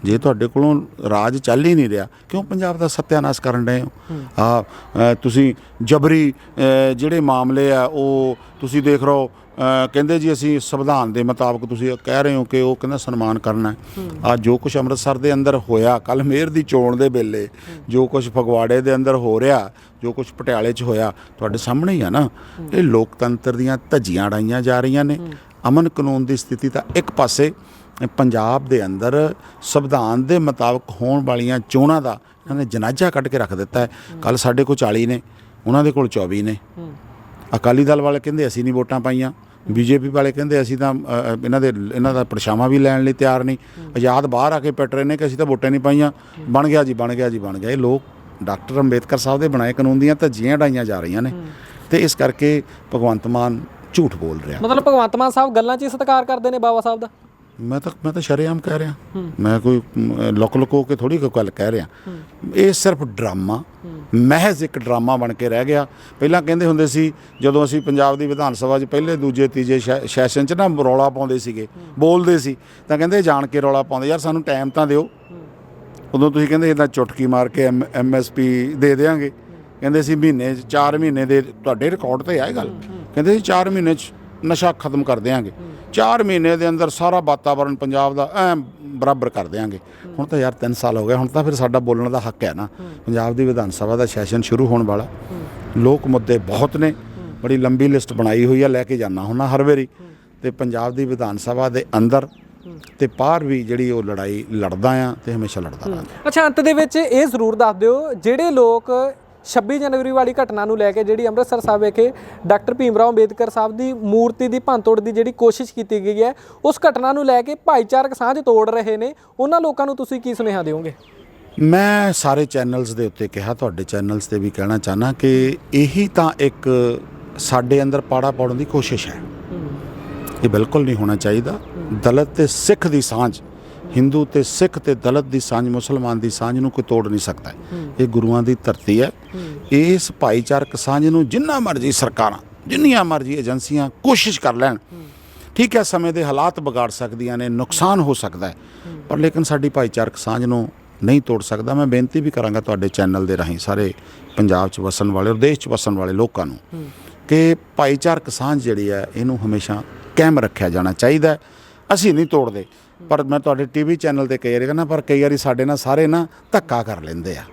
ਜੇ ਤੁਹਾਡੇ ਕੋਲੋਂ ਰਾਜ ਚੱਲ ਹੀ ਨਹੀਂ ਰਿਹਾ ਕਿਉਂ ਪੰਜਾਬ ਦਾ ਸੱਤਿਆਨਾਸ਼ ਕਰਨ ਰਹੇ ਹੋ? ਆ ਤੁਸੀਂ ਜਬਰੀ ਜਿਹੜੇ ਮਾਮਲੇ ਆ ਉਹ ਤੁਸੀਂ ਦੇਖ ਰਹੇ ਕਹਿੰਦੇ ਜੀ ਅਸੀਂ ਸੰਵਿਧਾਨ ਦੇ ਮੁਤਾਬਕ ਤੁਸੀਂ ਕਹਿ ਰਹੇ ਹੋ ਕਿ ਉਹ ਕਹਿੰਦਾ ਸਨਮਾਨ ਕਰਨਾ ਆ ਜੋ ਕੁਝ ਅੰਮ੍ਰਿਤਸਰ ਦੇ ਅੰਦਰ ਹੋਇਆ ਕੱਲ ਮੇਅਰ ਦੀ ਚੋਣ ਦੇ ਵੇਲੇ ਜੋ ਕੁਝ ਫਗਵਾੜੇ ਦੇ ਅੰਦਰ ਹੋ ਰਿਹਾ ਜੋ ਕੁਝ ਪਟਿਆਲੇ 'ਚ ਹੋਇਆ ਤੁਹਾਡੇ ਸਾਹਮਣੇ ਹੀ ਆ ਨਾ। ਇਹ ਲੋਕਤੰਤਰ ਦੀਆਂ ਧੱਜੀਆਂ ਉਡਾਈਆਂ ਜਾ ਰਹੀਆਂ ਨੇ। ਅਮਨ ਕਾਨੂੰਨ ਦੀ ਸਥਿਤੀ ਤਾਂ ਇੱਕ ਪਾਸੇ ਪੰਜਾਬ ਦੇ ਅੰਦਰ ਸੰਵਿਧਾਨ ਦੇ ਮੁਤਾਬਕ ਹੋਣ ਵਾਲੀਆਂ ਚੋਣਾਂ ਦਾ ਇਹਨਾਂ ਨੇ ਜਨਾਜ਼ਾ ਕੱਢ ਕੇ ਰੱਖ ਦਿੱਤਾ ਹੈ। ਕੱਲ ਸਾਡੇ ਕੋਲ 40 ਨੇ ਉਹਨਾਂ ਦੇ ਕੋਲ 24 ਨੇ। ਅਕਾਲੀ ਦਲ ਵਾਲੇ ਕਹਿੰਦੇ ਅਸੀਂ ਨਹੀਂ ਵੋਟਾਂ ਪਾਈਆਂ ਬੀਜੇਪੀ ਵਾਲੇ ਕਹਿੰਦੇ ਅਸੀਂ ਤਾਂ ਇਹਨਾਂ ਦੇ ਇਹਨਾਂ ਦਾ ਪਰਛਾਵਾਂ ਵੀ ਲੈਣ ਲਈ ਤਿਆਰ ਨਹੀਂ। ਆਜ਼ਾਦ ਬਾਹਰ ਆ ਕੇ ਪਿੱਟ ਰਹੇ ਨੇ ਕਿ ਅਸੀਂ ਤਾਂ ਵੋਟਾਂ ਨਹੀਂ ਪਾਈਆਂ। ਬਣ ਗਿਆ ਜੀ ਬਣ ਗਿਆ ਜੀ ਬਣ ਗਿਆ। ਇਹ ਲੋਕ ਡਾਕਟਰ ਅੰਬੇਦਕਰ ਸਾਹਿਬ ਦੇ ਬਣਾਏ ਕਾਨੂੰਨ ਦੀਆਂ ਧੱਜੀਆਂ ਉਡਾਈਆਂ ਜਾ ਰਹੀਆਂ ਨੇ। ਤੇ ਇਸ ਕਰਕੇ ਭਗਵੰਤ ਮਾਨ ਝੂਠ ਬੋਲ ਰਿਹਾ। ਮਤਲਬ ਭਗਵੰਤ ਮਾਨ ਸਾਹਿਬ ਗੱਲਾਂ 'ਚ ਹੀ ਸਤਿਕਾਰ ਕਰਦੇ ਨੇ ਬਾਬਾ ਸਾਹਿਬ ਦਾ? ਮੈਂ ਤਾਂ ਮੈਂ ਤਾਂ ਸ਼ਰੇਆਮ ਕਹਿ ਰਿਹਾ। ਮੈਂ ਕੋਈ ਲੁਕ ਲੁਕੋ ਕੇ ਥੋੜੀ ਕੋਈ ਗੱਲ ਕਹਿ ਰਿਹਾ। ਇਹ ਸਿਰਫ ਡਰਾਮਾ। ਮਹਿਜ਼ ਇੱਕ ਡਰਾਮਾ ਬਣ ਕੇ ਰਹਿ ਗਿਆ। ਪਹਿਲਾਂ ਕਹਿੰਦੇ ਹੁੰਦੇ ਸੀ ਜਦੋਂ ਅਸੀਂ ਪੰਜਾਬ ਦੀ ਵਿਧਾਨ ਸਭਾ 'ਚ ਪਹਿਲੇ ਦੂਜੇ ਤੀਜੇ ਸੈਸ਼ਨ 'ਚ ਨਾ ਰੌਲਾ ਪਾਉਂਦੇ ਸੀਗੇ ਬੋਲਦੇ ਸੀ ਤਾਂ ਕਹਿੰਦੇ ਜਾਣ ਕੇ ਰੌਲਾ ਪਾਉਂਦੇ ਯਾਰ ਸਾਨੂੰ ਟਾਈਮ ਤਾਂ ਦਿਓ। ਉਦੋਂ ਤੁਸੀਂ ਕਹਿੰਦੇ ਇਦਾਂ ਚੁਟਕੀ ਮਾਰ ਕੇ ਐਮਐਸਪੀ ਦੇ ਦੇਾਂਗੇ ਕਹਿੰਦੇ ਸੀ ਮਹੀਨੇ 'ਚ 4 ਮਹੀਨੇ ਦੇ ਤੁਹਾਡੇ ਰਿਕਾਰਡ ਤੇ ਆ ਇਹ ਗੱਲ। ਕਹਿੰਦੇ ਸੀ 4 ਮਹੀਨੇ 'ਚ ਨਸ਼ਾ ਖਤਮ ਕਰ ਦੇਾਂਗੇ 4 ਮਹੀਨੇ ਦੇ ਅੰਦਰ ਸਾਰਾ ਵਾਤਾਵਰਣ ਪੰਜਾਬ ਦਾ ਐ ਬਰਾਬਰ ਕਰ ਦੇਾਂਗੇ ਹੁਣ ਤਾਂ ਯਾਰ 3 ਸਾਲ ਹੋ ਗਏ, ਹੁਣ ਤਾਂ ਫਿਰ ਸਾਡਾ ਬੋਲਣ ਦਾ ਹੱਕ ਹੈ ਨਾ। ਪੰਜਾਬ ਦੀ ਵਿਧਾਨ ਸਭਾ ਦਾ ਸੈਸ਼ਨ ਸ਼ੁਰੂ ਹੋਣ ਵਾਲਾ। ਲੋਕ ਮੁੱਦੇ ਬਹੁਤ ਨੇ, ਬੜੀ ਲੰਬੀ ਲਿਸਟ ਬਣਾਈ ਹੋਈ ਆ, ਲੈ ਕੇ ਜਾਣਾ ਹੁੰਦਾ ਹਰ ਵਾਰੀ। ਤੇ ਪੰਜਾਬ ਦੀ ਵਿਧਾਨ ਸਭਾ ਦੇ ਅੰਦਰ ਤੇ ਬਾਹਰ ਵੀ ਜਿਹੜੀ ਉਹ ਲੜਾਈ ਲੜਦਾ ਆ ਤੇ ਹਮੇਸ਼ਾ ਲੜਦਾ ਰਹਾਂਗਾ ਅੱਛਾ, ਅੰਤ ਦੇ ਵਿੱਚ ਇਹ ਜ਼ਰੂਰ ਦੱਸ ਦਿਓ, ਜਿਹੜੇ ਲੋਕ 26 ਜਨਵਰੀ ਵਾਲੀ ਘਟਨਾ ਨੂੰ ਲੈ ਕੇ ਜਿਹੜੀ ਅੰਮ੍ਰਿਤਸਰ ਸਾਹਿਬ ਵਿਖੇ ਡਾਕਟਰ ਭੀਮ ਰਾਓ ਅੰਬੇਦਕਰ ਸਾਹਿਬ ਦੀ ਮੂਰਤੀ ਦੀ ਭੰਨਤੋੜ ਦੀ ਜਿਹੜੀ ਕੋਸ਼ਿਸ਼ ਕੀਤੀ ਗਈ ਹੈ, ਉਸ ਘਟਨਾ ਨੂੰ ਲੈ ਕੇ ਭਾਈਚਾਰਕ ਸਾਂਝ ਤੋੜ ਰਹੇ ਨੇ। ਉਹਨਾਂ ਲੋਕਾਂ ਨੂੰ ਤੁਸੀਂ ਕੀ ਸੁਨੇਹਾ ਦਿਓਗੇ? ਮੈਂ ਸਾਰੇ ਚੈਨਲਸ ਦੇ ਉੱਤੇ ਕਿਹਾ, ਤੁਹਾਡੇ ਚੈਨਲਸ ਤੇ ਵੀ ਕਹਿਣਾ ਚਾਹਨਾ ਕਿ ਇਹੀ ਤਾਂ ਇੱਕ ਸਾਡੇ ਅੰਦਰ ਪਾੜਾ ਪਾਉਣ ਦੀ ਕੋਸ਼ਿਸ਼ ਹੈ। ਇਹ ਬਿਲਕੁਲ ਨਹੀਂ ਹੋਣਾ ਚਾਹੀਦਾ। ਦਲਿਤ ਤੇ ਸਿੱਖ ਦੀ ਸਾਂਝ, ਹਿੰਦੂ ਤੇ ਸਿੱਖ ਤੇ ਦਲਿਤ ਦੀ ਸਾਂਝ, ਮੁਸਲਮਾਨ ਦੀ ਸਾਂਝ ਨੂੰ ਕੋਈ ਤੋੜ ਨਹੀਂ ਸਕਦਾ। ਇਹ ਗੁਰੂਆਂ ਦੀ ਧਰਤੀ ਹੈ। ਇਸ ਭਾਈਚਾਰਕ ਸਾਂਝ ਨੂੰ ਜਿੰਨਾ ਮਰਜ਼ੀ ਸਰਕਾਰਾਂ, ਜਿੰਨੀਆਂ ਮਰਜ਼ੀ ਏਜੰਸੀਆਂ ਕੋਸ਼ਿਸ਼ ਕਰ ਲੈਣ। ਠੀਕ ਹੈ, ਸਮੇਂ ਦੇ ਹਾਲਾਤ ਵਿਗਾੜ ਸਕਦੀਆਂ ਨੇ, ਨੁਕਸਾਨ ਹੋ ਸਕਦਾ ਹੈ, ਪਰ ਲੇਕਿਨ ਸਾਡੀ ਭਾਈਚਾਰਕ ਸਾਂਝ ਨੂੰ ਨਹੀਂ ਤੋੜ ਸਕਦਾ। ਮੈਂ ਬੇਨਤੀ ਵੀ ਕਰਾਂਗਾ ਤੁਹਾਡੇ ਚੈਨਲ ਦੇ ਰਾਹੀਂ, ਸਾਰੇ ਪੰਜਾਬ 'ਚ ਵਸਣ ਵਾਲੇ ਔਰ ਦੇਸ਼ 'ਚ ਵਸਣ ਵਾਲੇ ਲੋਕਾਂ ਨੂੰ, ਕਿ ਭਾਈਚਾਰਕ ਸਾਂਝ ਜਿਹੜੀ ਹੈ, ਇਹਨੂੰ ਹਮੇਸ਼ਾ ਕਾਇਮ ਰੱਖਿਆ ਜਾਣਾ ਚਾਹੀਦਾ ਅਸੀਂ ਨਹੀਂ ਤੋੜਦੇ। ਪਰ ਮੈਂ ਤੁਹਾਡੇ ਟੀਵੀ ਚੈਨਲ ਤੇ ਕਈ ਵਾਰੀ ਕਹਿੰਦਾ, ਪਰ ਕਈ ਵਾਰੀ ਸਾਡੇ ਨਾਲ ਸਾਰੇ ਨਾ ਧੱਕਾ ਕਰ ਲੈਂਦੇ ਆ।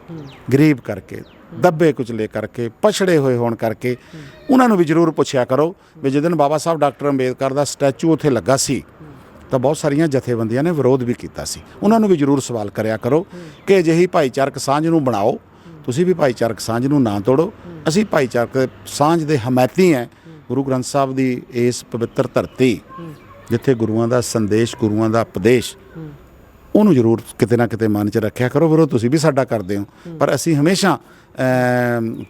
ਗਰੀਬ ਕਰਕੇ, ਦੱਬੇ ਕੁਚਲੇ ਕਰਕੇ, ਪਛੜੇ ਹੋਏ ਹੋਣ ਕਰਕੇ। ਉਹਨਾਂ ਨੂੰ ਵੀ ਜ਼ਰੂਰ ਪੁੱਛਿਆ ਕਰੋ ਵੀ ਜਿੱਦਨ ਬਾਬਾ ਸਾਹਿਬ ਡਾਕਟਰ ਅੰਬੇਦਕਰ ਦਾ ਸਟੈਚੂ ਉੱਥੇ ਲੱਗਾ ਸੀ, ਤਾਂ ਬਹੁਤ ਸਾਰੀਆਂ ਜਥੇਬੰਦੀਆਂ ਨੇ ਵਿਰੋਧ ਵੀ ਕੀਤਾ ਸੀ। ਉਹਨਾਂ ਨੂੰ ਵੀ ਜ਼ਰੂਰ ਸਵਾਲ ਕਰਿਆ ਕਰੋ ਕਿ ਅਜਿਹੀ ਭਾਈਚਾਰਕ ਸਾਂਝ ਨੂੰ ਬਣਾਓ। ਤੁਸੀਂ ਵੀ ਭਾਈਚਾਰਕ ਸਾਂਝ ਨੂੰ ਨਾ ਤੋੜੋ। ਅਸੀਂ ਭਾਈਚਾਰਕ ਸਾਂਝ ਦੇ ਹਮਾਇਤੀ ਹੈ ਗੁਰੂ ਗ੍ਰੰਥ ਸਾਹਿਬ ਦੀ ਇਸ ਪਵਿੱਤਰ ਧਰਤੀ। ਜਿੱਥੇ ਗੁਰੂਆਂ ਦਾ ਸੰਦੇਸ਼ ਗੁਰੂਆਂ ਦਾ ਉਪਦੇਸ਼ ਉਹਨੂੰ ਜ਼ਰੂਰ ਕਿਤੇ ਨਾ ਕਿਤੇ ਮਨ 'ਚ ਰੱਖਿਆ ਕਰੋ ਵੀਰੋ ਤੁਸੀਂ ਵੀ ਸਾਡਾ ਕਰਦੇ ਹੋ। ਪਰ ਅਸੀਂ ਹਮੇਸ਼ਾ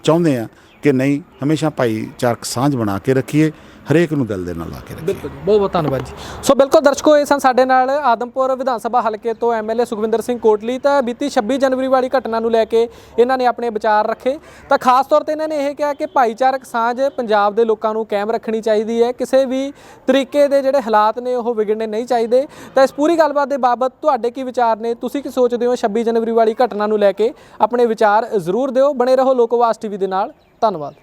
ਚਾਹੁੰਦੇ ਆ ਕਿ ਨਹੀਂ, ਹਮੇਸ਼ਾ ਭਾਈਚਾਰਕ ਸਾਂਝ ਬਣਾ ਕੇ ਰੱਖੀਏ, ਹਰੇਕ ਨੂੰ ਦਿਲ ਦੇ ਨਾਲ ਲਾ ਕੇ ਰੱਖੀਏ। ਬਿਲਕੁਲ ਬਹੁਤ ਬਹੁਤ ਧੰਨਵਾਦ ਜੀ। ਸੋ ਬਿਲਕੁਲ ਦਰਸ਼ਕੋ, ਇਹ ਸਨ ਸਾਡੇ ਨਾਲ ਆਦਮਪੁਰ ਵਿਧਾਨ ਸਭਾ ਹਲਕੇ ਤੋਂ ਐਮਐਲਏ ਸੁਖਵਿੰਦਰ ਸਿੰਘ ਕੋਟਲੀ। ਤਾਂ ਬੀਤੀ 26 ਜਨਵਰੀ ਵਾਲੀ ਘਟਨਾ ਨੂੰ ਲੈ ਕੇ ਇਹਨਾਂ ਨੇ ਆਪਣੇ ਵਿਚਾਰ ਰੱਖੇ। ਤਾਂ ਖਾਸ ਤੌਰ ਤੇ ਇਹਨਾਂ ਨੇ ਇਹ ਕਿਹਾ ਕਿ ਭਾਈਚਾਰਕ ਸਾਂਝ ਪੰਜਾਬ ਦੇ ਲੋਕਾਂ ਨੂੰ ਕਾਇਮ ਰੱਖਣੀ ਚਾਹੀਦੀ ਹੈ। ਕਿਸੇ ਵੀ ਤਰੀਕੇ ਦੇ ਜਿਹੜੇ ਹਾਲਾਤ ਨੇ, ਉਹ ਵਿਗੜਨੇ ਨਹੀਂ ਚਾਹੀਦੇ। ਤਾਂ ਇਸ ਪੂਰੀ ਗੱਲਬਾਤ ਦੇ ਬਾਬਤ ਤੁਹਾਡੇ ਕੀ ਵਿਚਾਰ ਨੇ? ਤੁਸੀਂ ਕੀ ਸੋਚਦੇ ਹੋ? 26 ਜਨਵਰੀ ਵਾਲੀ ਘਟਨਾ ਨੂੰ ਲੈ ਕੇ ਆਪਣੇ ਵਿਚਾਰ ਜ਼ਰੂਰ ਦਿਓ। ਬਣੇ ਰਹੋ ਲੋਕਵਾਸ ਟੀਵੀ ਦੇ ਨਾਲ। ਧੰਨਵਾਦ